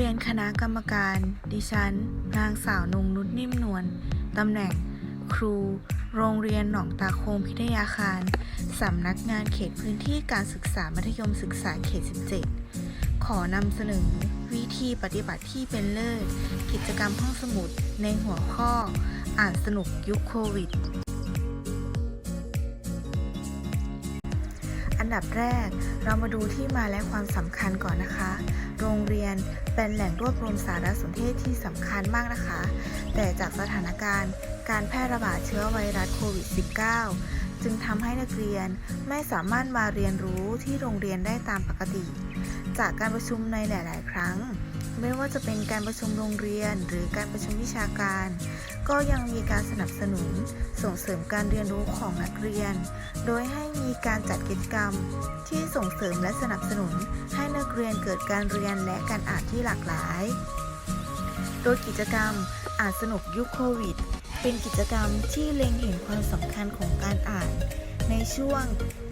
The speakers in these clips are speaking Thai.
เรียนคณะกรรมการ ดิฉัน นางสาวนงนุชนิ่มนวล ตำแหน่ง ครู โรงเรียนหนองตาโคงพิทยาคาร สำนักงานเขตพื้นที่การศึกษามัธยมศึกษาเขต 17 ขอนำเสนอ วิธีปฏิบัติที่เป็นเลิศ กิจกรรมห้องสมุดในหัวข้อ อ่านสนุกยุคโควิด อันดับแรก เรามาดูที่มาและความสำคัญก่อนนะคะ โรงเรียนเป็นแหล่งรวบรวมสารสนเทศที่สำคัญมากนะคะ แต่จากสถานการณ์ การแพร่ระบาดเชื้อไวรัสโควิด -19 จึงทำให้นักเรียนไม่สามารถมาเรียนรู้ที่โรงเรียนได้ตามปกติ จากการประชุมในหลาย ๆ ครั้ง ไม่ว่าจะเป็นการประชุมโรงเรียน หรือการประชุมวิชาการ ก็ยังมีการสนับสนุนส่งเสริมการเรียนรู้ของนักเรียน โดยให้มีการจัดกิจกรรม ที่ส่งเสริมและสนับสนุน ให้นักเรียนเกิดการเรียนและการอ่านที่หลากหลาย โดยกิจกรรมอ่านสนุกยุคโควิด เป็นกิจกรรมที่เล็งเห็นความสำคัญของการอ่าน ในช่วง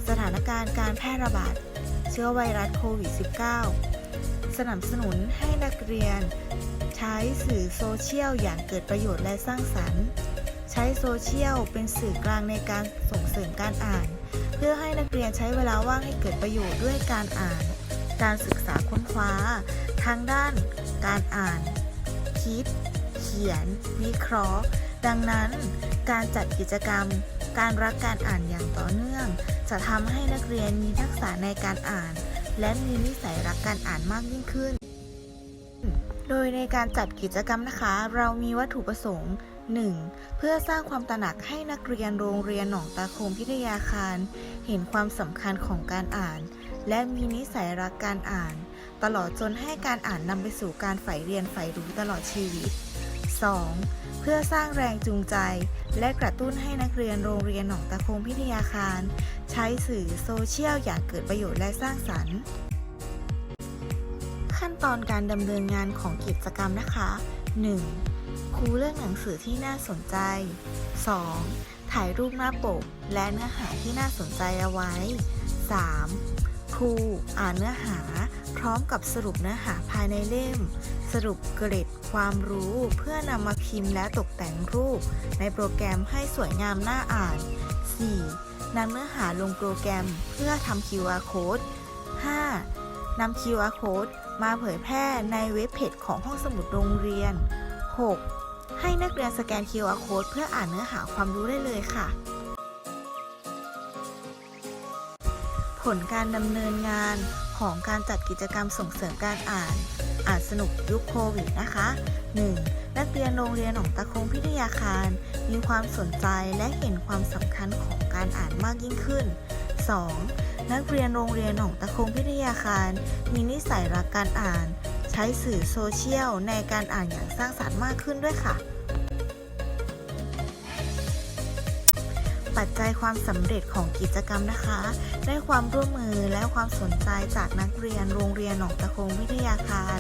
สถานการณ์การแพร่ระบาดเชื้อไวรัสโควิด -19 สนับสนุนให้นักเรียน ใช้สื่อโซเชียลอย่างเกิดประโยชน์และสร้างสรรค์ ใช้โซเชียลเป็นสื่อกลางในการส่งเสริมการอ่าน เพื่อให้นักเรียนใช้เวลาว่างให้เกิดประโยชน์ด้วยการอ่าน การศึกษาค้นคว้า ทางด้าน การอ่าน คิด เขียน วิเคราะห์ ดังนั้น การจัดกิจกรรม การรักการอ่านอย่างต่อเนื่อง จะทำให้นักเรียนมีทักษะในการอ่าน และมีนิสัยรักการอ่านมากยิ่งขึ้น โดยในการจัดกิจกรรมนะคะ เรามีวัตถุประสงค์ 1. เพื่อสร้างความตระหนักให้นักเรียนโรงเรียนหนองตาโคงพิทยาคาร เห็นความสำคัญของการอ่าน และมีนิสัยรักการอ่าน ตลอดจนให้การอ่านนำไปสู่การใฝ่เรียนใฝ่รู้ตลอดชีวิต 2. เพื่อสร้างแรงจูงใจ และกระตุ้นให้นักเรียนโรงเรียนหนองตาโคงพิทยาคาร ใช้สื่อโซเชียลอย่างเกิดประโยชน์และสร้างสรรค์ ขั้นตอนการดำเนินงานของกิจกรรมนะคะ 1. ครูเลือกหนังสือที่น่าสนใจ 2. ถ่ายรูปหน้าปก และเนื้อหาที่น่าสนใจเอาไว้ 3. ครูอ่านเนื้อหา พร้อมกับสรุปเนื้อหาภายในเล่ม สรุปเกร็ดความรู้เพื่อนำมาพิมพ์และตกแต่งรูป ในโปรแกรมให้สวยงามน่าอ่าน 4. นำเนื้อหาลงโปรแกรมเพื่อทำ QR code 5. นำ QR code มาเผยแพร่ในเว็บเพจของห้องสมุดโรงเรียน 6. ให้นักเรียนสแกน QR code เพื่ออ่านเนื้อหาความรู้ได้เลยค่ะ ผลการดำเนินงานของการจัดกิจกรรมส่งเสริมการอ่าน อ่านสนุกยุคโควิดนะคะ 1. นักเรียนโรงเรียนหนองตะคงพิทยาคาร มีความสนใจและเห็นความสำคัญของการอ่านมากยิ่งขึ้น 2. นักเรียนโรงเรียนหนองตะคงพิทยาคาร มีนิสัยรักการอ่าน ใช้สื่อโซเชียลในการอ่านอย่างสร้างสรรค์มากขึ้นด้วยค่ะ ปัจจัยความสำเร็จของกิจกรรมนะคะ ได้ความร่วมมือและความสนใจจากนักเรียนโรงเรียนหนองตะคงวิทยาคาร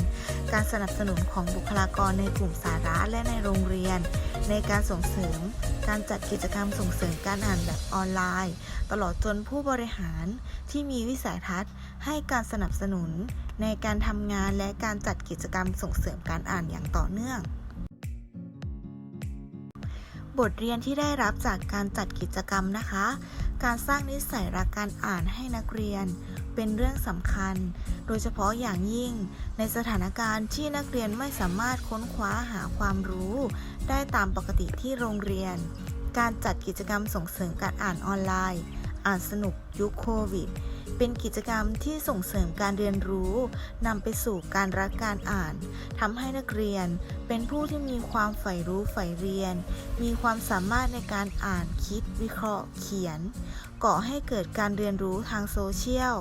การสนับสนุนของบุคลากรในกลุ่มสาระและในโรงเรียน ในการส่งเสริม การจัดกิจกรรมส่งเสริมการอ่านแบบออนไลน์ ตลอดจนผู้บริหารที่มีวิสัยทัศน์ ให้การสนับสนุน ในการทำงานและการจัดกิจกรรมส่งเสริมการอ่านอย่างต่อเนื่อง บทเรียนที่ได้รับจากการจัดกิจกรรมนะคะ การสร้างนิสัยรักการอ่านให้นักเรียน เป็นเรื่องสำคัญ โดยเฉพาะอย่างยิ่ง ในสถานการณ์ที่นักเรียนไม่สามารถค้นคว้าหาความรู้ ได้ตามปกติที่โรงเรียน การจัดกิจกรรมส่งเสริมการอ่านออนไลน์ อ่านสนุกยุคโควิด เป็นกิจกรรมที่ส่งเสริมการเรียนรู้นำไปสู่การรักการอ่านทำให้นักเรียน เป็นผู้ที่มีความใฝ่รู้ใฝ่เรียน มีความสามารถในการอ่านคิด วิเคราะห์ เขียน ก่อให้เกิดการเรียนรู้ทางโซเชียล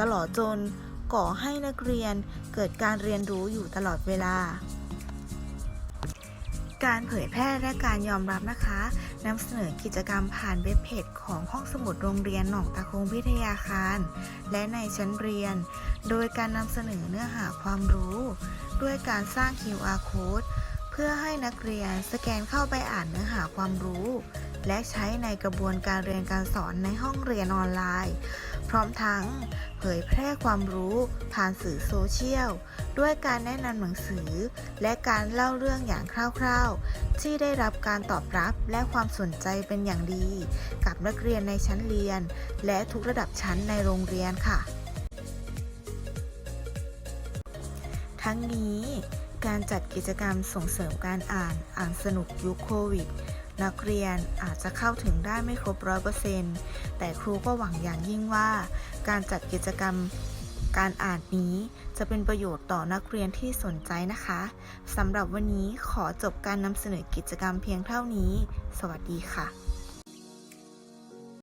ตลอดจนก่อให้นักเรียนเกิดการเรียนรู้อยู่ตลอดเวลา การเผยแพร่และการยอมรับนะคะนำเสนอกิจกรรมผ่านเว็บเพจของห้องสมุดโรงเรียนหนองตาคงพิทยาคาร และในชั้นเรียน โดยการนำเสนอเนื้อหาความรู้ ด้วยการสร้าง QR code เพื่อให้นักเรียนสแกนเข้าไปอ่านเนื้อหาความรู้ และใช้ในกระบวนการเรียนการสอนในห้องเรียนออนไลน์ พร้อมทั้งเผยแพร่ความรู้ผ่านสื่อโซเชียล ด้วยการแนะนำหนังสือ และการเล่าเรื่องอย่างคร่าวๆ ที่ได้รับการตอบรับและความสนใจเป็นอย่างดี กับนักเรียนในชั้นเรียน และทุกระดับชั้นในโรงเรียนค่ะ ทั้งนี้การจัดกิจกรรมส่งเสริมการอ่านอ่านสนุกยุคโควิด นักเรียนอาจจะเข้าถึงได้ไม่ครบร้อยเปอร์เซ็นต์แต่ครูก็หวังอย่างยิ่งว่า การจัดกิจกรรมการอ่านนี้จะเป็นประโยชน์ต่อนักเรียนที่สนใจนะคะสำหรับวันนี้ขอจบการนำเสนอกิจกรรมเพียงเท่านี้ สวัสดีค่ะ